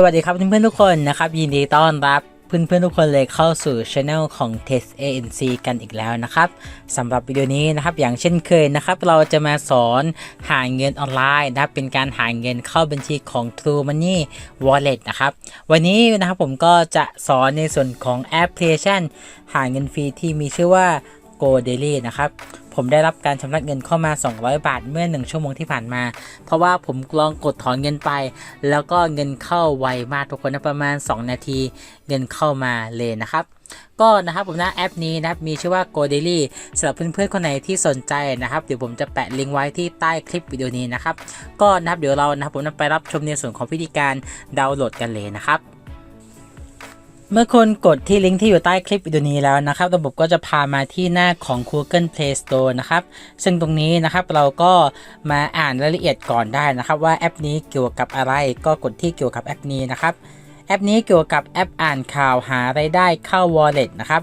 สวัสดีครับเพื่อนๆทุกคนนะครับยินดีต้อนรับเพื่อนๆทุกคนเลยเข้าสู่ช anel ของ Test ANC กันอีกแล้วนะครับสำหรับวิดีโอนี้นะครับอย่างเช่นเคยนะครับเราจะมาสอนหาเงินออนไลน์นะครับเป็นการหาเงินเข้าบัญชีของ True Money Wallet นะครับวันนี้นะครับผมก็จะสอนในส่วนของแอปพลิเคชัน หาเงินฟรีที่มีชื่อว่า Go Daily นะครับผมได้รับการชำระเงินเข้ามา 200 บาทเมื่อ 1 ชั่วโมงที่ผ่านมา เพราะว่าผมลองกดถอนเงินไป แล้วก็เงินเข้าไวมากทุกคนนะประมาณ 2 นาที เงินเข้ามาเลยนะครับก็นะครับผมนะแอปนี้นะครับมีชื่อว่า Go Daily สำหรับเพื่อนๆคนไหนที่สนใจนะครับเดี๋ยวผมจะแปะลิงก์ไว้ที่ใต้คลิปวิดีโอนี้นะครับก็นะครับเดี๋ยวเรานะครับผมจะไปรับชมในส่วนของวิธีการดาวน์โหลดกันเลยนะครับ เมื่อคุณกดที่ลิงก์ที่อยู่ใต้คลิปวิดีโอนี้แล้วนะครับ ระบบก็จะพามาที่หน้าของ Google Play Store นะครับ ซึ่งตรงนี้นะครับเราก็มาอ่านรายละเอียดก่อนได้นะครับ ว่าแอปนี้เกี่ยวกับอะไรก็กดที่เกี่ยวกับแอปนี้นะครับ แอปนี้เกี่ยวกับแอปอ่านข่าวหาไรายได้เข้า Wallet นะครับ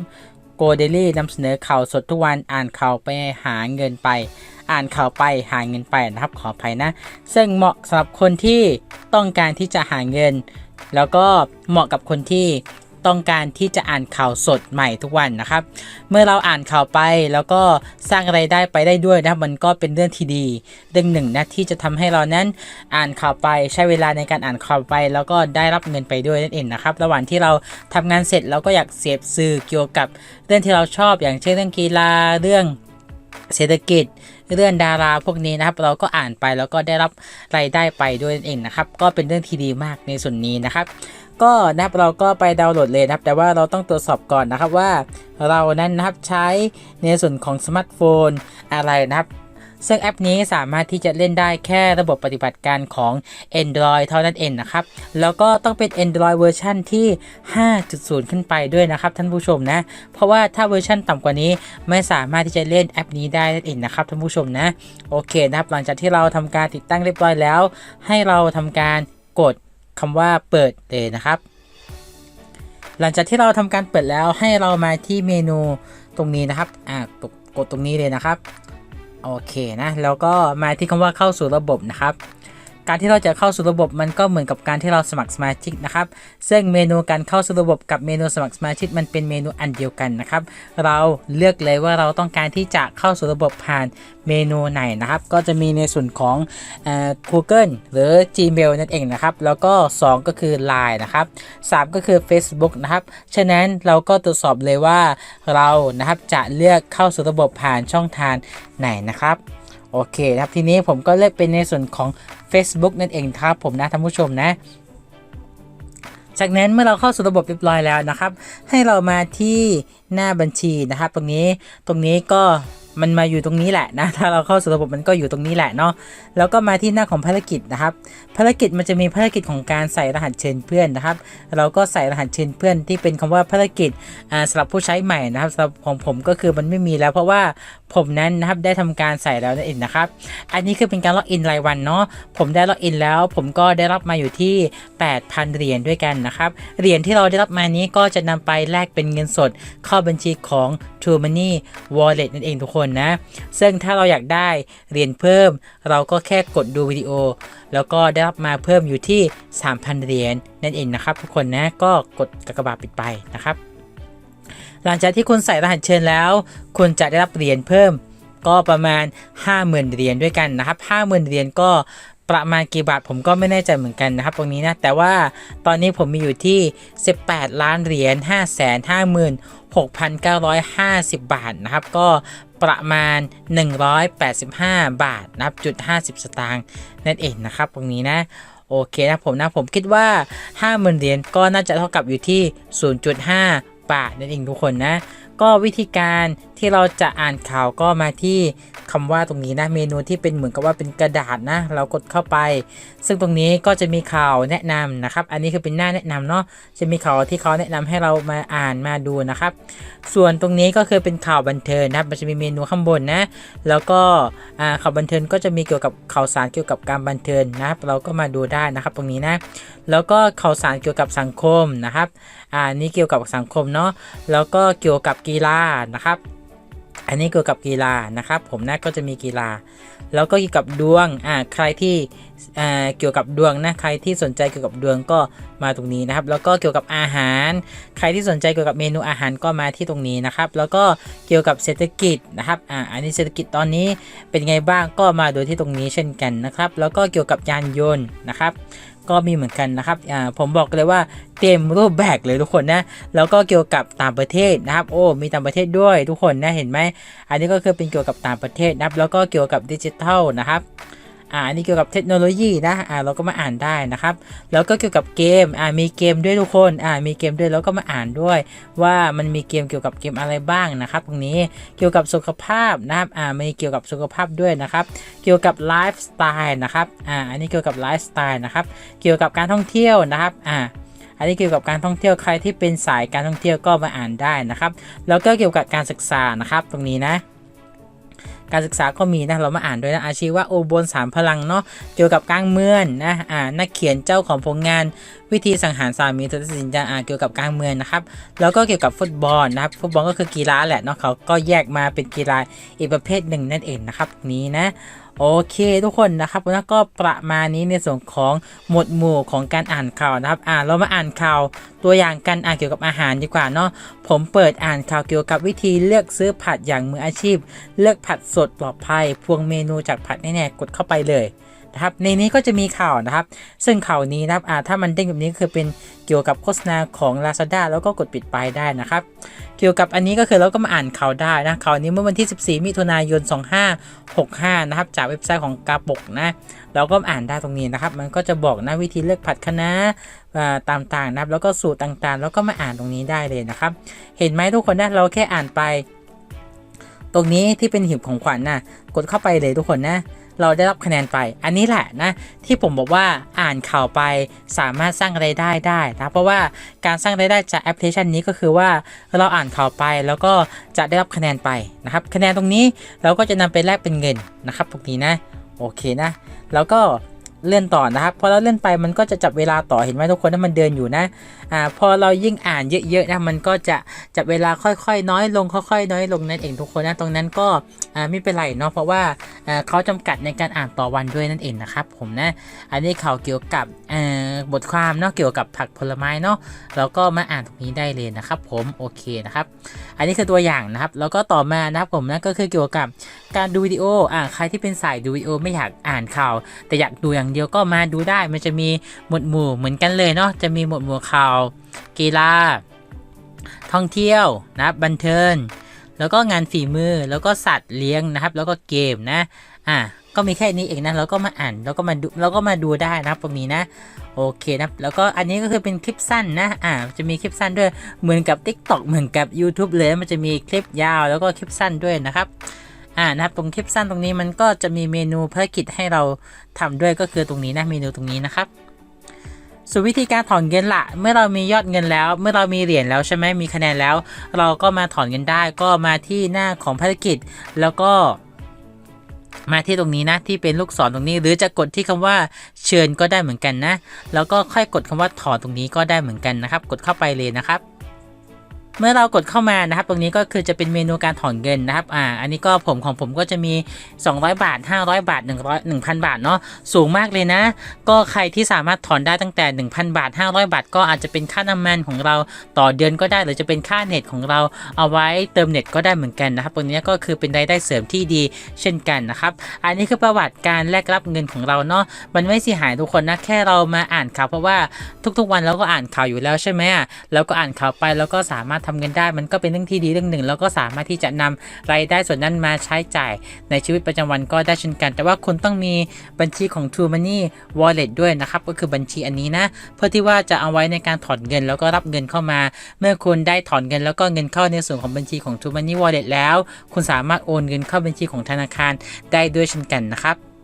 Go Daily นำเสนอข่าวสดทุกวันอ่านข่าวไปหาเงินไป อ่านข่าวไปหาเงินไปนะครับขออภัยนะ ซึ่งเหมาะสำหรับคนที่ต้องการที่จะหาเงิน แล้วก็เหมาะกับคนที่ ต้องการที่จะอ่านข่าวสดใหม่ทุกวันนะครับ เมื่อเราอ่านข่าวไปแล้วก็สร้างไรายได้ไปได้ด้วยนะครับมันก็เป็นเรื่องที่ดีเรื่องหนึ่งนะที่จะทำให้เรานั้นอ่านข่าวไปใช้เวลาในการอ่านข่าวไป แล้วก็ได้รับเงินไปด้วยนั่นเองนะครับ ระหว่างที่เราทำงานเสร็จเราก็อยากเสพสื่อเกี่ยวกับเรื่องที่เราชอบอย่างเช่นเรื่องกีฬาเรื่องเศรษฐกิจเรื่องดาราพวกนี้นะครับ เราก็อ่านไปแล้วก็ได้รับรายได้ไปด้วยนั่นเองนะครับ ก็เป็นเรื่องที่ดีมากในส่วนนี้นะครับ ก็นะครับเราก็ไปดาวน์โหลดเลยนะครับ แต่ว่าเราต้องตรวจสอบก่อนนะครับว่าเรานั้นนะครับใช้ในส่วนของสมาร์ทโฟนอะไรนะครับซึ่งแอปนี้สามารถที่จะเล่นได้แค่ระบบปฏิบัติการของ Android เท่านั้นเองนะครับ แล้วก็ต้องเป็น Android เวอร์ชันที่ 5.0 ขึ้นไปด้วยนะครับท่านผู้ชมนะ เพราะว่าถ้าเวอร์ชันต่ำกว่านี้ไม่สามารถที่จะเล่นแอปนี้ได้นั่นเองนะครับท่านผู้ชมนะ โอเคนะครับ หลังจากที่เราทำการติดตั้งเรียบร้อยแล้ว ให้เราทำการกด คำว่าเปิดเลยนะครับ หลังจากที่เราทำการเปิดแล้วให้เรามาที่เมนูตรงนี้นะครับอ่ากดกดตรงนี้เลยนะครับ โอเคนะ แล้วก็มาที่คำว่าเข้าสู่ระบบนะครับ การที่เราจะเข้าสู่ระบบมันก็เหมือนกับการที่เราสมัครสมาชิกนะครับซึ่งเมนูการเข้าสู่ระบบกับเมนูสมัครสมาชิกมันเป็นเมนูอันเดียวกันนะครับ เราเลือกเลยว่าเราต้องการที่จะเข้าสู่ระบบผ่านเมนูไหนนะครับ ก็จะมีในส่วนของเอ่อ Google หรือ Gmail นั่นเองนะครับ แล้วก็ 2 ก็คือ Line นะครับ 3 ก็คือ Facebook นะครับ ฉะนั้นเราก็ตรวจสอบเลยว่าเรานะครับจะเลือกเข้าสู่ระบบผ่านช่องทางไหนนะครับ โอเคครับทีนี้ผมก็เลือกเป็นในส่วนของ Facebook นั่นเองครับผมนะท่านผู้ชมนะจากนั้นเมื่อเราเข้าสู่ระบบเรียบร้อยแล้วนะครับ ให้เรามาที่หน้าบัญชีนะครับ ตรงนี้ตรงนี้ก็ มันมาอยู่ตรงนี้แหละนะ ถ้าเราเข้าสู่ระบบมันก็อยู่ตรงนี้แหละเนาะ แล้วก็มาที่หน้าของภารกิจนะครับ ภารกิจมันจะมีภารกิจของการใส่รหัสเชิญเพื่อนนะครับ เราก็ใส่รหัสเชิญเพื่อนที่เป็นคำว่าภารกิจสำหรับผู้ใช้ใหม่นะครับสำหรับของผมก็คือมันไม่มีแล้วเพราะว่าผมนั้นนะครับได้ทำการใส่แล้วนั่นเองนะครับ อันนี้คือเป็นการล็อกอินรายวันเนาะ ผมได้ล็อกอินแล้ว ผมก็ได้รับมาอยู่ที่ 8,000 เหรียญด้วยกันนะครับ เหรียญที่เราได้รับมานี้ก็จะนำไปแลกเป็นเงินสด เข้าบัญชีของ True Money Wallet นั่นเองทุกคนนะ ซึ่งถ้าเราอยากได้เหรียญเพิ่ม เราก็แค่กดดูวิดีโอ แล้วก็ได้รับมาเพิ่มอยู่ที่ 3,000 เหรียญนั่นเองนะครับทุกคนนะก็กดกากบาทปิดไปนะครับ หลังจากที่คุณใส่รหัสเชิญแล้ว คุณจะได้รับเหรียญเพิ่ม ก็ประมาณ 50,000 เหรียญด้วยกันนะครับ 50,000 เหรียญก็ประมาณกี่บาทผมก็ไม่แน่ใจเหมือนกันนะครับ ตรงนี้นะ แต่ว่าตอนนี้ผมมีอยู่ที่ 18 ล้านเหรียญ556,950 บาทนะครับ ก็ ประมาณ 185 บาทนับจุด50 สตางค์นั่นเองนะครับ ตรงนี้นะโอเคนะผมนะผมคิดว่า 50,000เหรียญก็น่าจะเท่ากับอยู่ที่ 0.5 บาทนั่นเองทุกคนนะ ก็วิธีการที่เราจะอ่านข่าวก็มาที่คำว่าตรงนี้นะเมนูที่เป็นเหมือนกับว่าเป็นกระดาษนะ เรากดเข้าไป ซึ่งตรงนี้ก็จะมีข่าวแนะนำนะครับ อันนี้คือเป็นหน้าแนะนำเนาะจะมีข่าวที่เขาแนะนำให้เรามาอ่านมาดูนะครับ ส่วนตรงนี้ก็คือเป็นข่าวบันเทิงนะครับมันจะมีเมนูข้างบนนะ แล้วก็ข่าวบันเทิงก็จะมีเกี่ยวกับข่าวสารเกี่ยวกับการบันเทิงนะครับ เราก็มาดูได้นะครับตรงนี้นะแล้วก็ข่าวสารเกี่ยวกับสังคมนะครับอ่านี่เกี่ยวกับสังคมเนาะแล้วก็เกี่ยวกับกีฬานะครับ อันนี้เกี่ยวกับกีฬานะครับ ผมนะก็จะมีกีฬา แล้วก็เกี่ยวกับดวงอ่าใครที่อ่าเกี่ยวกับดวงนะใครที่สนใจเกี่ยวกับดวงก็มาตรงนี้นะครับ แล้วก็เกี่ยวกับอาหาร ใครที่สนใจเกี่ยวกับเมนูอาหารก็มาที่ตรงนี้นะครับ แล้วก็เกี่ยวกับเศรษฐกิจนะครับอ่าอันนี้เศรษฐกิจตอนนี้เป็นไงบ้างก็มาโดูที่ตรงนี้เช่นกันนะครับ แล้วก็เกี่ยวกับยานยนต์นะครับ ก็มีเหมือนกันนะครับอ่าผมบอกเลยว่าเต็มรูปแบบเลยทุกคนนะ แล้วก็เกี่ยวกับต่างประเทศนะครับ โอ้ มีต่างประเทศด้วยทุกคนนะ เห็นไหม อันนี้ก็คือเป็นเกี่ยวกับต่างประเทศนะครับ แล้วก็เกี่ยวกับดิจิทัลนะครับ อ่าอันนี้เกี่ยวกับเทคโนโลยีนะอ่าเราก็มาอ่านได้นะครับ แล้วก็เกี่ยวกับเกมอ่ามีเกมด้วยทุกคนอ่ามีเกมด้วยแล้วก็มาอ่านด้วย ว่ามันมีเกมเกี่ยวกับเกมอะไรบ้างนะครับ ตรงนี้เกี่ยวกับสุขภาพนะครับอ่ามีเกี่ยวกับสุขภาพด้วยนะครับ เกี่ยวกับไลฟ์สไตล์นะครับอ่าอันนี้เกี่ยวกับไลฟ์สไตล์นะครับเกี่ยวกับการท่องเที่ยวนะครับอ่าอันนี้เกี่ยวกับการท่องเที่ยวใครที่เป็นสายการท่องเที่ยวก็มาอ่านได้นะครับ แล้วก็เกี่ยวกับการศึกษานะครับ ตรงนี้นะ การศึกษาก็มีนะเรามาอ่านด้วยนะอาชีวะโอบนสามพลังเนาะเกี่ยวกับการเมืองนะอ่านักเขียนเจ้าของผลงาน วิธีสังหารสามีเธอตัดสินใจอ่านเกี่ยวกับการเมืองนะครับแล้วก็เกี่ยวกับฟุตบอลนะครับฟุตบอลก็คือกีฬาแหละเนาะเขาก็แยกมาเป็นกีฬาอีกประเภทหนึ่งนั่นเองนะครับนี้นะ โอเคทุกคนนะครับแล้วก็ประมาณนี้ในส่วนของหมวดหมู่ของการอ่านข่าวนะครับ อ่าเรามาอ่านข่าวตัวอย่างกันอ่านเกี่ยวกับอาหารดีกว่าเนาะผมเปิดอ่านข่าวเกี่ยวกับวิธีเลือกซื้อผัดอย่างมืออาชีพ เลือกผัดสดปลอดภัยพวงเมนูจากผัดแน่ๆกดเข้าไปเลย ครับในนี้ก็จะมีข่าวนะครับ ซึ่งข่าวนี้นะครับถ้ามันเด้งแบบนี้คือเป็นเกี่ยวกับโฆษณาของ Lazada แล้วก็กดปิดไปได้นะครับ เกี่ยวกับอันนี้ก็คือเราก็มาอ่านข่าวได้นะข่าวนี้เมื่อวันที่ 14 มิถุนายน 2565 นะครับ จากเว็บไซต์ของกาปกนะเราก็อ่านได้ตรงนี้นะครับ มันก็จะบอกนะวิธีเลือกผัดคะน้าต่างๆนะครับแล้วก็สูตรต่างๆ แล้วก็มาอ่านตรงนี้ได้เลยนะครับ เห็นไหมทุกคนนะเราแค่อ่านไป ตรงนี้ที่เป็นหีบของขวัญนะกดเข้าไปเลยทุกคนนะ เราได้รับคะแนนไป อันนี้แหละนะที่ผมบอกว่าอ่านข่าวไปสามารถสร้างรายได้ได้นะเพราะว่าการสร้างรายได้จากแอปพลิเคชันนี้ก็คือว่าเราอ่านข่าวไปแล้วก็จะได้รับคะแนนไปนะครับคะแนนตรงนี้เราก็จะนำไปแลกเป็นเงินนะครับตรงนี้นะโอเคนะ แล้วก็เลื่อนต่อนะครับพอเราเลื่อนไปมันก็จะจับเวลาต่อเห็นไหมทุกคนถ้ามันเดินอยู่นะอ่าพอเรายิ่งอ่านเยอะๆนะมันก็จะจับเวลาค่อยๆ น้อยลงค่อยๆ น้อยลงนั่นเองทุกคนนะตรงนั้นก็อ่าไม่เป็นไรเนาะเพราะว่าอ่าเขาจำกัดในการอ่านต่อวันด้วยนั่นเองนะครับผมนะอันนี้ข่าวเกี่ยวกับอ่อบทความเนาะเกี่ยวกับผักผลไม้เนาะเราก็มาอ่านตรงนี้ได้เลยนะครับ ผมโอเคนะครับอันนี้คือตัวอย่างนะครับ แล้วก็ต่อมานะครับผมนะก็คือเกี่ยวกับการดูวิดีโออ่าใครที่เป็นสายดูวิดีโอไม่อยากอ่านข่าว แต่อยากดูอย่างเดียวก็มาดูได้มันจะมีหมวดหมู่เหมือนกันเลยเนาะจะมีหมวดหมู่ข่าว กีฬา ท่องเที่ยวนะครับบันเทิงแล้วก็งานฝีมือแล้วก็สัตว์เลี้ยงนะครับ แล้วก็เกมนะอะก็มีแค่นี้เองนะแล้วก็มาอ่านแล้วก็มาดูแล้วก็มาดูได้นะครับตรงนี้นะโอเคนะแล้วก็อันนี้ก็คือเป็นคลิปสั้นนะอ่าจะมีคลิปสั้นด้วยเหมือนกับ TikTok เหมือนกับ YouTube เลยมันจะมีคลิปยาวแล้วก็คลิปสั้นด้วยนะครับอ่านะครับตรงคลิปสั้นตรงนี้มันก็จะมีเมนูภารกิจให้เราทำด้วยก็คือตรงนี้นะเมนูตรงนี้นะครับ ส่วนวิธีการถอนเงินละเมื่อเรามียอดเงินแล้ว เมื่อเรามีเหรียญแล้วใช่ไหมมีคะแนนแล้ว เราก็มาถอนเงินได้ก็มาที่หน้าของภารกิจ แล้วก็ มาที่ตรงนี้นะที่เป็นลูกศรตรงนี้ หรือจะกดที่คำว่าเชิญก็ได้เหมือนกันนะ แล้วก็ค่อยกดคำว่าถอนตรงนี้ก็ได้เหมือนกันนะครับ กดเข้าไปเลยนะครับ เมื่อเรากดเข้ามานะครับ ตรงนี้ก็คือจะเป็นเมนูการถอนเงินนะครับอ่าอันนี้ก็ผมของผมก็จะมี 200 บาท 500 บาท 100 1,000 บาทเนาะสูงมากเลยนะ ก็ใครที่สามารถถอนได้ตั้งแต่ 1,000 บาท 500 บาท ก็อาจจะเป็นค่าน้ำมันของเราต่อเดือนก็ได้หรือจะเป็นค่าเน็ตของเราเอาไว้เติมเน็ตก็ได้เหมือนกันนะครับตรงนี้ก็คือเป็นรายได้เสริมที่ดีเช่นกันนะครับ อันนี้คือประวัติการแลกรับเงินของเราเนาะมันไม่เสียหายทุกคนนะแค่เรามาอ่านข่าวเพราะว่าทุกๆวันเราก็อ่านข่าวอยู่แล้วใช่ไหมอะแล้วก็อ่านข่าวไปแล้วก็สามารถทำเงินได้มันก็เป็นเรื่องที่ดีเรื่องหนึ่ง แล้วก็สามารถที่จะนำรายได้ส่วนนั้นมาใช้จ่ายในชีวิตประจำวันก็ได้เช่นกัน แต่ว่าคุณต้องมีบัญชีของ True Money Wallet ด้วยนะครับ ก็คือบัญชีอันนี้นะ เพื่อที่ว่าจะเอาไว้ในการถอนเงินแล้วก็รับเงินเข้ามา เมื่อคุณได้ถอนเงินแล้วก็เงินเข้าในส่วนของบัญชีของ True Money Wallet แล้ว คุณสามารถโอนเงินเข้าบัญชีของธนาคารได้ด้วยเช่นกันนะครับ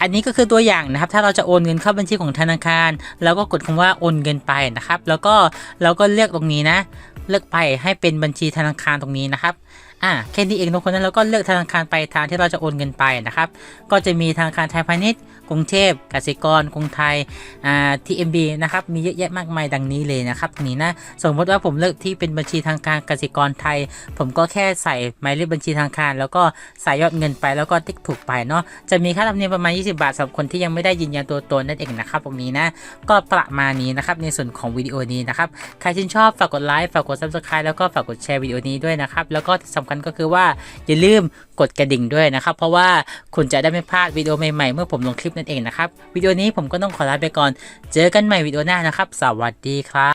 อันนี้ก็คือตัวอย่างนะครับ ถ้าเราจะโอนเงินเข้าบัญชีของธนาคาร แล้วก็กดคำว่าโอนเงินไปนะครับ แล้วก็เราก็เลือกตรงนี้นะ เลือกไปให้เป็นบัญชีธนาคารตรงนี้นะครับ อ่าแค่นี้เองทุกคนนั้นเราก็เลือกธนาคารไปทางที่เราจะโอนเงินไปนะครับ ก็จะมีธนาคารไทยพาณิชย์กรุงเทพกสิกรกรุงไทยอ่า TMB นะครับมีเยอะแยะมากมายดังนี้เลยนะครับตรงนี้นะสมมติว่าผมเลือกที่เป็นบัญชีทางการกสิกรไทย ผมก็แค่ใส่หมายเลขบัญชีทางการ แล้วก็ใส่ยอดเงินไปแล้วก็ติ๊กถูกไปเนาะจะมีค่าธรรมเนียมประมาณ 20 บาทสำหรับคนที่ยังไม่ได้ยืนยันตัวตนนั่นเองนะครับตรงนี้นะก็ประมาณนี้นะครับในส่วนของวิดีโอนี้นะครับใครชื่นชอบฝากกดไลค์ฝากกด subscribe แล้วก็ฝากกดแชร์วิดีโอนี้ด้วยนะครับแล้วก็สำคัญก็คือว่าอย่าลืมกดกระดิ่งด้วยนะครับ เพราะว่าคุณจะได้ไม่พลาดวิดีโอใหม่ๆ เมื่อผมลงคลิปนั่นเองนะครับวิดีโอนี้ผมก็ต้องขอลาไปก่อน เจอกันใหม่วิดีโอหน้านะครับ สวัสดีครับ